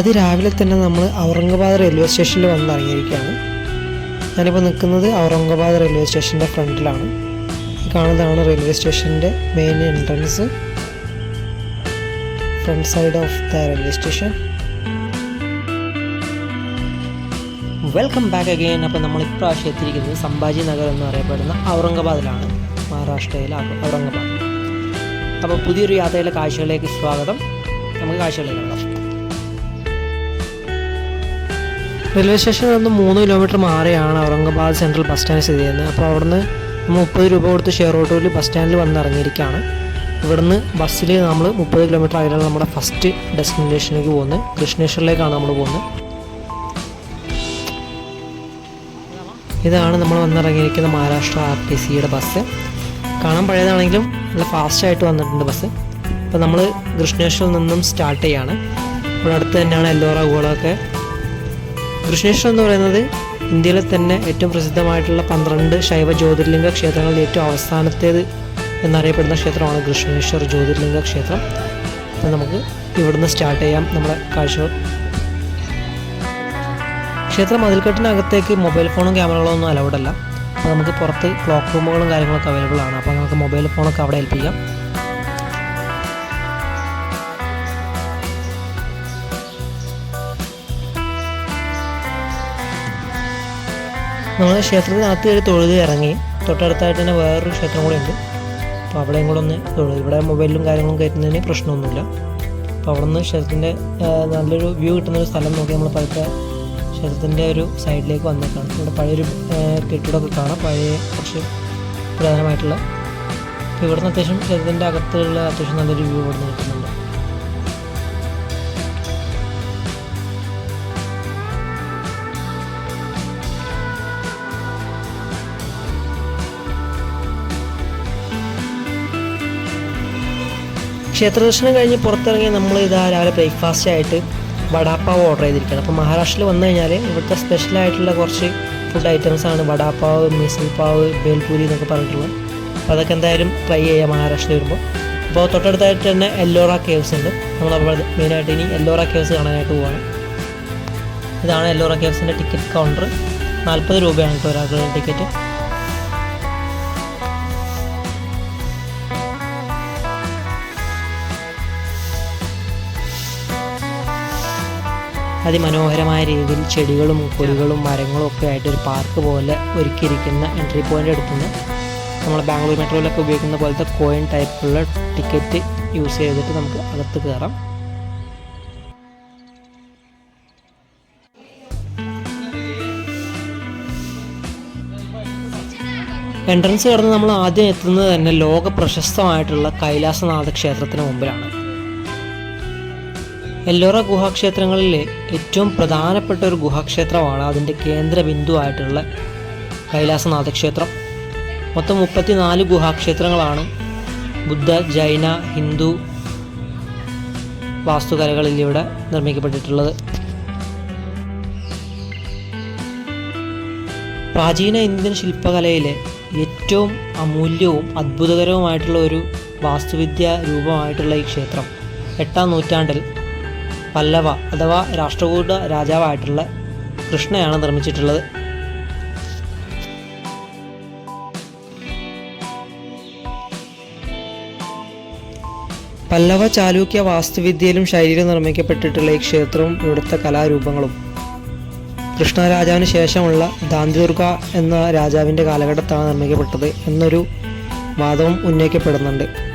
അതിരാവിലെ തന്നെ നമ്മൾ ഔറംഗബാദ് റെയിൽവേ സ്റ്റേഷനിൽ വന്ന് ഇറങ്ങിയിരിക്കുകയാണ് ഞാനിപ്പോൾ നിൽക്കുന്നത് ഔറംഗബാദ് റെയിൽവേ സ്റ്റേഷന്റെ ഫ്രണ്ടിലാണ്. കാണുന്നതാണ് റെയിൽവേ സ്റ്റേഷന്റെ main entrance front side of the railway station welcome back again അപ്പോൾ നമ്മൾ ഇപ്രാവശ്യം എത്തിയിരിക്കുന്നത് സംഭാജി നഗർ എന്ന് അറിയപ്പെടുന്ന ഔറംഗാബാദിലാണ്. മഹാരാഷ്ട്രയിലെ ഔറംഗബാദ് ഔറംഗാബാദ്. അപ്പോൾ പുതിയൊരു യാത്രയിലെ കാഴ്ചകളിലേക്ക് സ്വാഗതം. നമുക്ക് കാഴ്ചകളിലേക്ക് കാണാം റെയിൽവേ സ്റ്റേഷനിൽ നിന്ന് മൂന്ന് കിലോമീറ്റർ മാറിയാണ് ഔറംഗാബാദ് സെൻട്രൽ ബസ് സ്റ്റാൻഡ് സ്ഥിതി ചെയ്യുന്നത്. അപ്പോൾ അവിടുന്ന് മുപ്പത് രൂപ കൊടുത്ത് ഷെയർ ഓട്ടോയിൽ ബസ് സ്റ്റാൻഡിൽ വന്ന് ഇറങ്ങിയിരിക്കുകയാണ് ഇവിടുന്ന് ബസ്സിൽ നമ്മൾ മുപ്പത് കിലോമീറ്റർ അകലെയാണ് നമ്മുടെ ഫസ്റ്റ് ഡെസ്റ്റിനേഷനിലേക്ക് പോകുന്നത്. കൃഷ്ണേശ്വറിലേക്കാണ് നമ്മൾ പോകുന്നത്. ഇതാണ് നമ്മൾ വന്നിറങ്ങിയിരിക്കുന്ന മഹാരാഷ്ട്ര ആർ ടി സിയുടെ ബസ് കാണാൻ പഴയതാണെങ്കിലും നല്ല ഫാസ്റ്റായിട്ട് വന്നിട്ടുണ്ട് ബസ് അപ്പോൾ നമ്മൾ കൃഷ്ണേശ്വറിൽ നിന്നും സ്റ്റാർട്ട് ചെയ്യാണ്. ഇവിടെ അടുത്ത് തന്നെയാണ് എല്ലോറ ഗോളൊക്കെ. കൃഷ്ണേശ്വരം എന്ന് പറയുന്നത് ഇന്ത്യയിലെ തന്നെ ഏറ്റവും പ്രസിദ്ധമായിട്ടുള്ള പന്ത്രണ്ട് ശൈവ ജ്യോതിർലിംഗ ക്ഷേത്രങ്ങളിൽ ഏറ്റവും അവസാനത്തേത് എന്നറിയപ്പെടുന്ന ക്ഷേത്രമാണ് കൃഷ്ണേശ്വർ ജ്യോതിർലിംഗ ക്ഷേത്രം. അപ്പോൾ നമുക്ക് ഇവിടുന്ന് സ്റ്റാർട്ട് ചെയ്യാം നമ്മുടെ കാഴ്ചകൾ. ക്ഷേത്ര മതിൽക്കെട്ടിനകത്തേക്ക് മൊബൈൽ ഫോണും ക്യാമറകളോ ഒന്നും അലൗഡ് അല്ല. അപ്പോൾ നമുക്ക് പുറത്ത് ക്ലോക്ക് റൂമുകളും കാര്യങ്ങളൊക്കെ അവൈലബിൾ ആണ്. അപ്പോൾ നമുക്ക് മൊബൈൽ ഫോണൊക്കെ അവിടെ ഏൽപ്പിക്കാം. നമ്മൾ ക്ഷേത്രത്തിനകത്ത് കയറി തൊഴുത് ഇറങ്ങി. തൊട്ടടുത്തായിട്ട് തന്നെ വേറൊരു ക്ഷേത്രം കൂടെ ഉണ്ട് അപ്പോൾ അവിടെയും കൂടെ ഒന്ന് തൊഴുത്. ഇവിടെ മൊബൈലും കാര്യങ്ങളും കയറ്റുന്നതിന് പ്രശ്നമൊന്നുമില്ല. അപ്പോൾ അവിടെ നിന്ന് ക്ഷേത്രത്തിന്റെ നല്ലൊരു വ്യൂ കിട്ടുന്ന ഒരു സ്ഥലം നോക്കി നമ്മൾ പതുക്കെ ക്ഷേത്രത്തിന്റെ ഒരു സൈഡിലേക്ക് വന്നേക്കാണ്. ഇവിടെ പഴയൊരു കെട്ടിടമൊക്കെ കാണാം. പഴയ കുറച്ച് പ്രധാനമായിട്ടുള്ള അപ്പോൾ ഇവിടുന്ന് അത്യാവശ്യം ക്ഷേത്രത്തിന്റെ അകത്തുള്ള അത്യാവശ്യം നല്ലൊരു വ്യൂ ഇവിടെ നിന്ന് കിട്ടുന്നുണ്ട്. ക്ഷേത്ര ദർശനം കഴിഞ്ഞ് പുറത്തിറങ്ങി നമ്മൾ ഇതാ രാവിലെ ബ്രേക്ക്ഫാസ്റ്റ് ആയിട്ട് വടാപ്പാവ് ഓർഡർ ചെയ്തിരിക്കുകയാണ്. അപ്പോൾ മഹാരാഷ്ട്രയിൽ വന്നു കഴിഞ്ഞാൽ ഇവിടുത്തെ സ്പെഷ്യലായിട്ടുള്ള കുറച്ച് ഫുഡ് ഐറ്റംസ് ആണ് വടാപ്പാവ് മിസിൽ പാവ് ബേൽപൂരി എന്നൊക്കെ പറഞ്ഞിട്ടുള്ളത്. അപ്പോൾ അതൊക്കെ എന്തായാലും ട്രൈ ചെയ്യാം മഹാരാഷ്ട്രയിൽ വരുമ്പോൾ. അപ്പോൾ തൊട്ടടുത്തായിട്ട് തന്നെ എല്ലോറ കേവ്സ് ഉണ്ട്. നമ്മളപ്പോൾ മെയിനായിട്ട് ഇനി എല്ലോറ കേവ്സ് കാണാനായിട്ട് പോവാണ്. ഇതാണ് എല്ലോറ കേവ്സിന്റെ ടിക്കറ്റ് കൗണ്ടർ നാൽപ്പത് രൂപയാണ് കേട്ടോ ഒരാളുടെ ടിക്കറ്റ് അതിമനോഹരമായ രീതിയിൽ ചെടികളും കൊടികളും മരങ്ങളും ഒക്കെ ആയിട്ട് ഒരു പാർക്ക് പോലെ ഒരുക്കിയിരിക്കുന്ന എൻട്രി പോയിന്റ് അടുത്തുനിന്ന് നമ്മൾ ബാംഗ്ലൂർ മെട്രോയിലൊക്കെ ഉപയോഗിക്കുന്ന പോലത്തെ കോയിൻ ടൈപ്പുള്ള ടിക്കറ്റ് യൂസ് ചെയ്തിട്ട് നമുക്ക് അകത്ത് കയറാം എൻട്രൻസ് കടന്ന് നമ്മൾ ആദ്യം എത്തുന്നത് തന്നെ ലോക പ്രശസ്തമായിട്ടുള്ള കൈലാസനാഥ ക്ഷേത്രത്തിന് മുമ്പിലാണ്. എല്ലോറ ഗുഹാക്ഷേത്രങ്ങളിലെ ഏറ്റവും പ്രധാനപ്പെട്ട ഒരു ഗുഹാക്ഷേത്രമാണ് അതിന്റെ കേന്ദ്ര ബിന്ദുവായിട്ടുള്ള കൈലാസനാഥ ക്ഷേത്രം മൊത്തം മുപ്പത്തിനാല് ഗുഹാക്ഷേത്രങ്ങളാണ് ബുദ്ധ ജൈന ഹിന്ദു വാസ്തുകലകളിൽ ഇവിടെ നിർമ്മിക്കപ്പെട്ടിട്ടുള്ളത്. പ്രാചീന ഇന്ത്യൻ ശില്പകലയിലെ ഏറ്റവും അമൂല്യവും അത്ഭുതകരവുമായിട്ടുള്ള ഒരു വാസ്തുവിദ്യ രൂപമായിട്ടുള്ള ഈ ക്ഷേത്രം എട്ടാം നൂറ്റാണ്ടിൽ പല്ലവ അഥവാ രാഷ്ട്രകൂട രാജാവായിട്ടുള്ള കൃഷ്ണയാണ് നിർമ്മിച്ചിട്ടുള്ളത്. പല്ലവ ചാലൂക്യ വാസ്തുവിദ്യയിലും ശൈലിയിലും നിർമ്മിക്കപ്പെട്ടിട്ടുള്ള ഈ ക്ഷേത്രവും ഇവിടുത്തെ കലാരൂപങ്ങളും. കൃഷ്ണരാജാവിന് ശേഷമുള്ള ദാന്തിദുർഗ എന്ന രാജാവിന്റെ കാലഘട്ടത്താണ് നിർമ്മിക്കപ്പെട്ടത് എന്നൊരു വാദവും ഉന്നയിക്കപ്പെടുന്നുണ്ട്.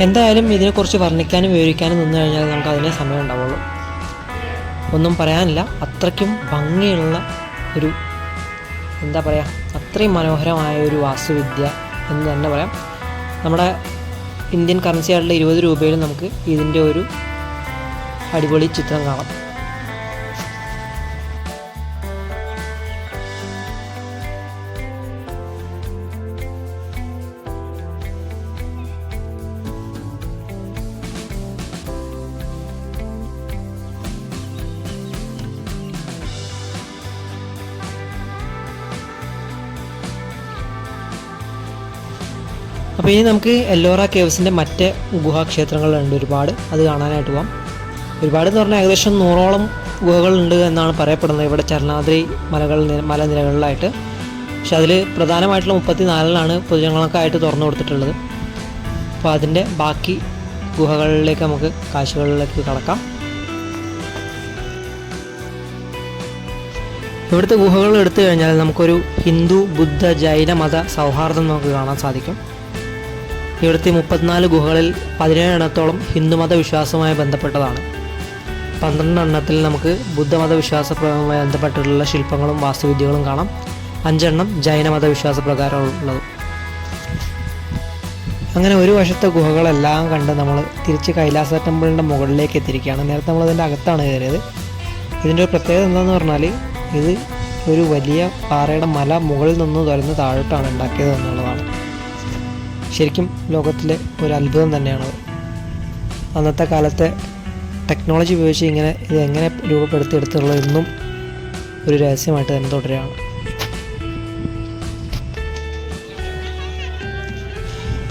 എന്തായാലും ഇതിനെക്കുറിച്ച് വർണിക്കാനും വിവരിക്കാനും നിന്ന് കഴിഞ്ഞാൽ നമുക്ക് അതിനെ സമയം ഉണ്ടാവുള്ളൂ. ഒന്നും പറയാനില്ല. അത്രയ്ക്കും ഭംഗിയുള്ള ഒരു എന്താ പറയുക അത്രയും മനോഹരമായ ഒരു വാസ്തുവിദ്യ എന്ന് തന്നെ പറയാം. നമ്മുടെ ഇന്ത്യൻ കറൻസി ആയിട്ടുള്ള ഇരുപത് രൂപയിൽ നമുക്ക് ഇതിന്റെ ഒരു അടിപൊളി ചിത്രം കാണാം. അപ്പോൾ ഇനി നമുക്ക് എല്ലോറ കേവ്സിന്റെ മറ്റ് ഗുഹാക്ഷേത്രങ്ങളുണ്ട് ഒരുപാട്. അത് കാണാനായിട്ട് പോകാം ഒരുപാട് എന്ന് പറഞ്ഞാൽ ഏകദേശം നൂറോളം ഗുഹകളുണ്ട് എന്നാണ് പറയപ്പെടുന്നത്. ഇവിടെ ചരണാദ്രി മലകൾ മലനിരകളിലായിട്ട് പക്ഷെ അതിൽ പ്രധാനമായിട്ടുള്ള മുപ്പത്തി നാലിലാണ് പൊതുജനങ്ങൾക്കായിട്ട് തുറന്നു കൊടുത്തിട്ടുള്ളത്. അപ്പോൾ അതിന്റെ ബാക്കി ഗുഹകളിലേക്ക് നമുക്ക് കാഴ്ചകളിലേക്ക് കടക്കാം. ഇവിടുത്തെ ഗുഹകൾ എടുത്തു കഴിഞ്ഞാൽ നമുക്കൊരു ഹിന്ദു ബുദ്ധ ജൈന മത സൗഹാർദ്ദം നമുക്ക് കാണാൻ സാധിക്കും. ഇവിടുത്തെ മുപ്പത്തിനാല് ഗുഹകളിൽ പതിനേഴ് എണ്ണത്തോളം ഹിന്ദുമത വിശ്വാസവുമായി ബന്ധപ്പെട്ടതാണ്. പന്ത്രണ്ട് എണ്ണത്തിൽ നമുക്ക് ബുദ്ധമത വിശ്വാസപ്രകാരവുമായി ബന്ധപ്പെട്ടിട്ടുള്ള ശില്പങ്ങളും വാസ്തുവിദ്യകളും കാണാം. അഞ്ചെണ്ണം ജൈനമത വിശ്വാസപ്രകാരമുള്ളത് അങ്ങനെ ഒരു വശത്തെ ഗുഹകളെല്ലാം കണ്ട് നമ്മൾ തിരിച്ച് കൈലാസ ടെമ്പിളിന്റെ മുകളിലേക്ക് എത്തിയിരിക്കുകയാണ്. നേരത്തെ നമ്മൾ അതിന്റെ അകത്താണ് കയറിയത്. ഇതിന്റെ ഒരു പ്രത്യേകത എന്താണെന്ന് പറഞ്ഞാൽ ഇത് ഒരു വലിയ പാറയുടെ മല മുകളിൽ നിന്ന് തുറന്ന് താഴോട്ടാണ് ഉണ്ടാക്കിയത് എന്നുള്ളതാണ്. ശരിക്കും ലോകത്തിലെ ഒരു അത്ഭുതം തന്നെയാണത് അന്നത്തെ കാലത്തെ ടെക്നോളജി ഉപയോഗിച്ച് ഇങ്ങനെ ഇത് എങ്ങനെ രൂപപ്പെടുത്തിയെടുത്തുള്ളത് എന്നും ഒരു രഹസ്യമായിട്ട് തന്നെ തുടരുകയാണ്.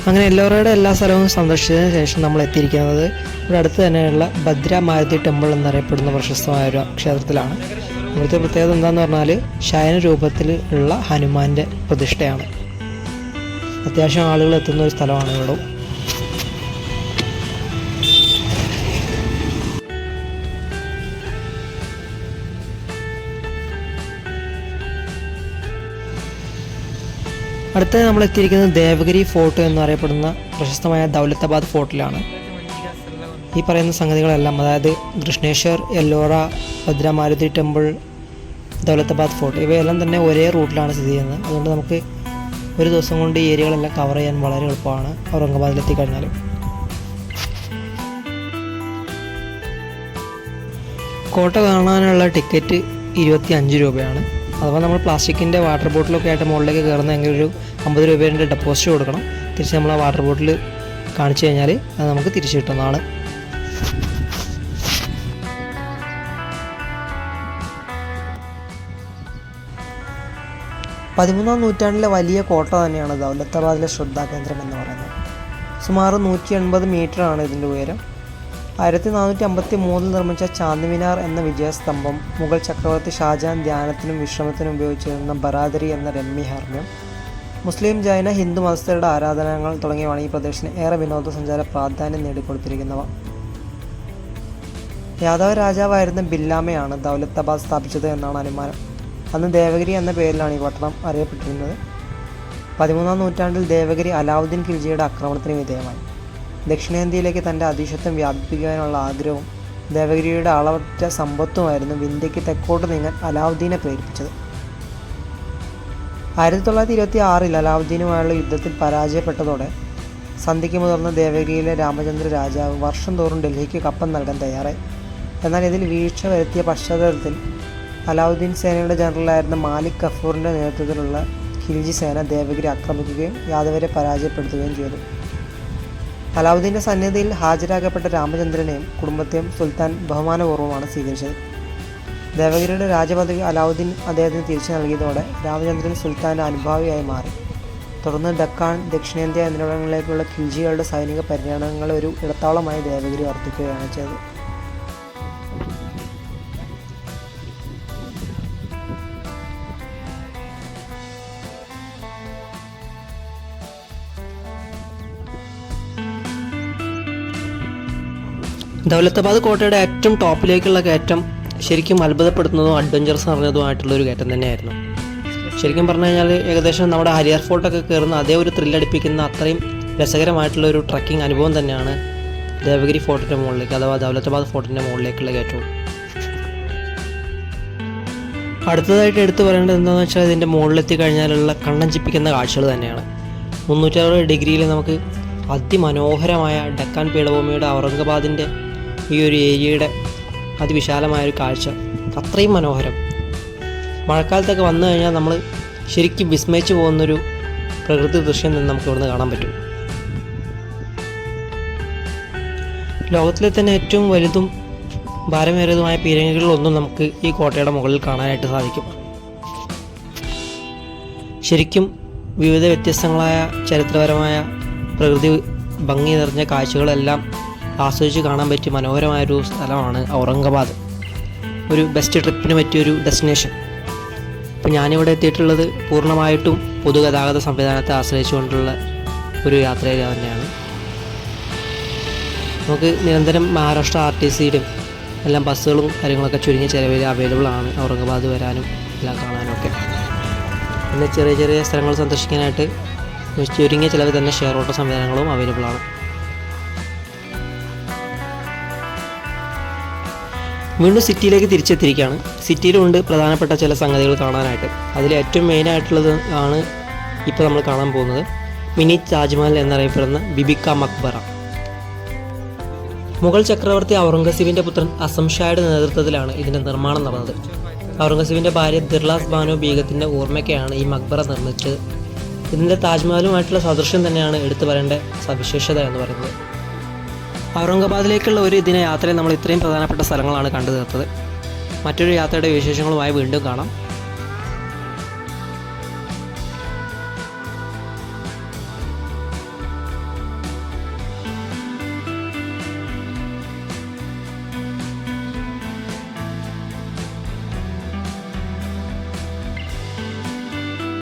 അങ്ങനെ എല്ലാവരുടെ എല്ലാ സ്ഥലവും സന്ദർശിച്ചതിന് ശേഷം നമ്മൾ എത്തിയിരിക്കുന്നത് ഇവിടെ അടുത്ത് തന്നെയുള്ള ഭദ്ര മാരുതി ടെമ്പിൾ എന്നറിയപ്പെടുന്ന പ്രശസ്തമായ ഒരു ക്ഷേത്രത്തിലാണ്. ഇവിടുത്തെ പ്രത്യേകത എന്താണെന്ന് പറഞ്ഞാൽ ശയന രൂപത്തിൽ ഉള്ള ഹനുമാന്റെ പ്രതിഷ്ഠയാണ്. അത്യാവശ്യം ആളുകൾ എത്തുന്ന ഒരു സ്ഥലമാണ് ഇവിടെ. അടുത്ത നമ്മൾ എത്തിയിരിക്കുന്നത് ദേവഗിരി ഫോർട്ട് എന്നറിയപ്പെടുന്ന പ്രശസ്തമായ ദൗലത്താബാദ് ഫോർട്ടിലാണ്. ഈ പറയുന്ന സംഗതികളെല്ലാം അതായത് കൃഷ്ണേശ്വർ എല്ലോറ ഭദ്രമാരുതി ടെമ്പിൾ ദൗലത്താബാദ് ഫോർട്ട് ഇവയെല്ലാം തന്നെ ഒരേ റൂട്ടിലാണ് സ്ഥിതി ചെയ്യുന്നത്. അതുകൊണ്ട് നമുക്ക് ഒരു ദിവസം കൊണ്ട് ഈ ഏരിയകളെല്ലാം കവർ ചെയ്യാൻ വളരെ എളുപ്പമാണ്. ഔറംഗാബാദിൽ എത്തിക്കഴിഞ്ഞാൽ കോട്ട കാണാനുള്ള ടിക്കറ്റ് ഇരുപത്തി അഞ്ച് രൂപയാണ്. അഥവാ നമ്മൾ പ്ലാസ്റ്റിക്കിന്റെ വാട്ടർ ബോട്ടിലൊക്കെ ആയിട്ട് മുകളിലേക്ക് കയറുന്നെങ്കിൽ ഒരു അമ്പത് രൂപേന്റെ ഡെപ്പോസിറ്റ് കൊടുക്കണം. തിരിച്ച് നമ്മൾ ആ വാട്ടർ ബോട്ടിൽ കാണിച്ചു കഴിഞ്ഞാൽ അത് നമുക്ക് തിരിച്ചു കിട്ടുന്നതാണ്. പതിമൂന്നാം നൂറ്റാണ്ടിലെ വലിയ കോട്ട തന്നെയാണ് ദൗലത്താബാദിലെ ശ്രദ്ധാകേന്ദ്രം എന്ന് പറയുന്നത്. സുമാർ നൂറ്റി എൺപത് മീറ്ററാണ് ഇതിന്റെ ഉയരം. ആയിരത്തി നാനൂറ്റി അമ്പത്തി മൂന്നിൽ നിർമ്മിച്ച ചാന്ദിമിനാർ എന്ന വിജയസ്തംഭം മുഗൾ ചക്രവർത്തി ഷാജാൻ ധ്യാനത്തിനും വിശ്രമത്തിനും ഉപയോഗിച്ചിരുന്ന ബറാദരി എന്ന രമ്യഹാർമ്യം മുസ്ലിം ജൈന ഹിന്ദു മതസ്ഥരുടെ ആരാധനകൾ തുടങ്ങിയവയാണ് ഈ പ്രദേശത്തിന് ഏറെ വിനോദസഞ്ചാര പ്രാധാന്യം നേടിക്കൊടുത്തിരിക്കുന്നവ. യാദവ രാജാവായിരുന്ന ബില്ലാമയാണ് ദൗലത്താബാദ് സ്ഥാപിച്ചത് എന്നാണ് അനുമാനം. അന്ന് ദേവഗിരി എന്ന പേരിലാണ് ഈ പട്ടണം അറിയപ്പെട്ടിരുന്നത്. പതിമൂന്നാം നൂറ്റാണ്ടിൽ ദേവഗിരി അലാവുദ്ദീൻ ഖിൽജിയുടെ ആക്രമണത്തിന് വിധേയമായി. ദക്ഷിണേന്ത്യയിലേക്ക് തന്റെ അതിശത്വം വ്യാപിപ്പിക്കാനുള്ള ആഗ്രഹവും ദേവഗിരിയുടെ അളവറ്റ സമ്പത്തുമായിരുന്നു വിന്ധ്യയ്ക്ക് തെക്കോട്ട് നീങ്ങാൻ അലാവുദ്ദീനെ പ്രേരിപ്പിച്ചത്. ആയിരത്തി തൊള്ളായിരത്തി ഇരുപത്തി ആറിൽ അലാവുദ്ദീനുമായുള്ള യുദ്ധത്തിൽ പരാജയപ്പെട്ടതോടെ സന്ധിക്ക് മുതിർന്ന ദേവഗിരിയിലെ രാമചന്ദ്ര രാജാവ് വർഷം തോറും ഡൽഹിക്ക് കപ്പം നൽകാൻ തയ്യാറായി. എന്നാൽ ഇതിൽ വീഴ്ച വരുത്തിയ പശ്ചാത്തലത്തിൽ അലാവുദ്ദീൻ സേനയുടെ ജനറലായിരുന്ന മാലിക് കഫൂറിന്റെ നേതൃത്വത്തിലുള്ള ഖിൽജി സേന ദേവഗിരി ആക്രമിക്കുകയും യാദവരെ പരാജയപ്പെടുത്തുകയും ചെയ്തു. അലാവുദ്ദീന്റെ സന്നിധിയിൽ ഹാജരാക്കപ്പെട്ട രാമചന്ദ്രനെയും കുടുംബത്തെയും സുൽത്താൻ ബഹുമാനപൂർവമാണ് സ്വീകരിച്ചത്. ദേവഗിരിയുടെ രാജപദവി അലാവുദ്ദീൻ അദ്ദേഹത്തിന് തിരിച്ചു നൽകിയതോടെ രാമചന്ദ്രൻ സുൽത്താന്റെ അനുഭാവിയായി മാറി. തുടർന്ന് ഡക്കാൻ ദക്ഷിണേന്ത്യ എന്നിവിടങ്ങളിലേക്കുള്ള ഖിൽജികളുടെ സൈനിക പര്യടനങ്ങളെ ഒരു ഇടത്താവളമായി ദേവഗിരി വർദ്ധിക്കുകയാണ് ചെയ്തത്. ദൗലത്താബാദ് കോട്ടയുടെ ഏറ്റവും ടോപ്പിലേക്കുള്ള കയറ്റം ശരിക്കും അത്ഭുതപ്പെടുത്തുന്നതും അഡ്വഞ്ചറസ് നിറഞ്ഞതുമായിട്ടുള്ള ഒരു കയറ്റം തന്നെയായിരുന്നു. ശരിക്കും പറഞ്ഞു കഴിഞ്ഞാൽ ഏകദേശം നമ്മുടെ ഹരിയർ ഫോർട്ടൊക്കെ കയറുന്ന അതേ ഒരു ത്രില്ലടിപ്പിക്കുന്ന അത്രയും രസകരമായിട്ടുള്ള ഒരു ട്രക്കിംഗ് അനുഭവം തന്നെയാണ് ദേവഗിരി ഫോർട്ടിന്റെ മുകളിലേക്ക് അഥവാ ദൗലത്താബാദ് ഫോർട്ടിന്റെ മുകളിലേക്കുള്ള കയറ്റവും അടുത്തതായിട്ട് എടുത്തു പറയേണ്ടത് എന്താണെന്ന് വെച്ചാൽ ഇതിന്റെ മുകളിലെത്തി കഴിഞ്ഞാലുള്ള കണ്ണഞ്ചിപ്പിക്കുന്ന കാഴ്ചകൾ തന്നെയാണ്. മുന്നൂറ്ററുപത് ഡിഗ്രിയിൽ നമുക്ക് അതിമനോഹരമായ ഡക്കാൻ പീഠഭൂമിയുടെ ഔറംഗാബാദിന്റെ ഈ ഒരു ഏരിയയുടെ അതിവിശാലമായൊരു കാഴ്ച. അത്രയും മനോഹരം. മഴക്കാലത്തൊക്കെ വന്നു കഴിഞ്ഞാൽ നമ്മൾ ശരിക്കും വിസ്മയിച്ചു പോകുന്നൊരു പ്രകൃതി ദൃശ്യം നിന്ന് നമുക്ക് ഇവിടുന്ന് കാണാൻ പറ്റും. ലോകത്തിലെ തന്നെ ഏറ്റവും വലുതും ഭാരമേറിയതുമായ പീരങ്കികളിലൊന്നും നമുക്ക് ഈ കോട്ടയുടെ മുകളിൽ കാണാനായിട്ട് സാധിക്കും. ശരിക്കും വിവിധ വ്യത്യസ്തങ്ങളായ ചരിത്രപരമായ പ്രകൃതി ഭംഗി നിറഞ്ഞ കാഴ്ചകളെല്ലാം ആസ്വദിച്ച് കാണാൻ പറ്റിയ മനോഹരമായൊരു സ്ഥലമാണ് ഔറംഗാബാദ്. ഒരു ബെസ്റ്റ് ട്രിപ്പിന് പറ്റിയൊരു ഡെസ്റ്റിനേഷൻ അപ്പോൾ ഞാനിവിടെ എത്തിയിട്ടുള്ളത് പൂർണമായിട്ടും പൊതുഗതാഗത സംവിധാനത്തെ ആശ്രയിച്ചുകൊണ്ടുള്ള ഒരു യാത്രയിൽ തന്നെയാണ്. നമുക്ക് നിരന്തരം മഹാരാഷ്ട്ര ആർ ടി സിയുടെയും എല്ലാം ബസ്സുകളും കാര്യങ്ങളൊക്കെ ചുരുങ്ങിയ ചിലവിൽ അവൈലബിൾ ആണ് ഔറംഗാബാദ് വരാനും എല്ലാം കാണാനും ഒക്കെ പിന്നെ ചെറിയ ചെറിയ സ്ഥലങ്ങൾ സന്ദർശിക്കാനായിട്ട് ചുരുങ്ങിയ ചിലവ് തന്നെ ഷെയർ ഓട്ടോ സംവിധാനങ്ങളും അവൈലബിൾ ആണ്. വീണ്ടും സിറ്റിയിലേക്ക് തിരിച്ചെത്തിയിരിക്കുകയാണ്. സിറ്റിയിലുണ്ട് പ്രധാനപ്പെട്ട ചില സംഗതികൾ കാണാനായിട്ട്. അതിൽ ഏറ്റവും മെയിൻ ആയിട്ടുള്ളത് ആണ് ഇപ്പോൾ നമ്മൾ കാണാൻ പോകുന്നത്. മിനി താജ്മഹൽ എന്നറിയപ്പെടുന്ന ബിബിക്ക മക്ബറ. മുഗൾ ചക്രവർത്തി ഔറംഗസീബിന്റെ പുത്രൻ അസംഷായുടെ നേതൃത്വത്തിലാണ് ഇതിന്റെ നിർമ്മാണം നടന്നത്. ഔറംഗസീബിന്റെ ഭാര്യ ദിർലാസ് ബാനു ബീഗത്തിന്റെ ഓർമ്മയ്ക്കാണ് ഈ മക്ബറ നിർമ്മിച്ചത്. ഇതിന്റെ താജ്മഹലുമായിട്ടുള്ള സദൃശ്യം തന്നെയാണ് എടുത്തു പറയേണ്ട സവിശേഷത എന്ന് പറയുന്നത്. ഔറംഗാബാദിലേക്കുള്ള ഒരു ദിന യാത്രയിൽ നമ്മൾ ഇത്രയും പ്രധാനപ്പെട്ട സ്ഥലങ്ങളാണ് കണ്ടു തീർത്തത്. മറ്റൊരു യാത്രയുടെ വിശേഷങ്ങളുമായി വീണ്ടും കാണാം.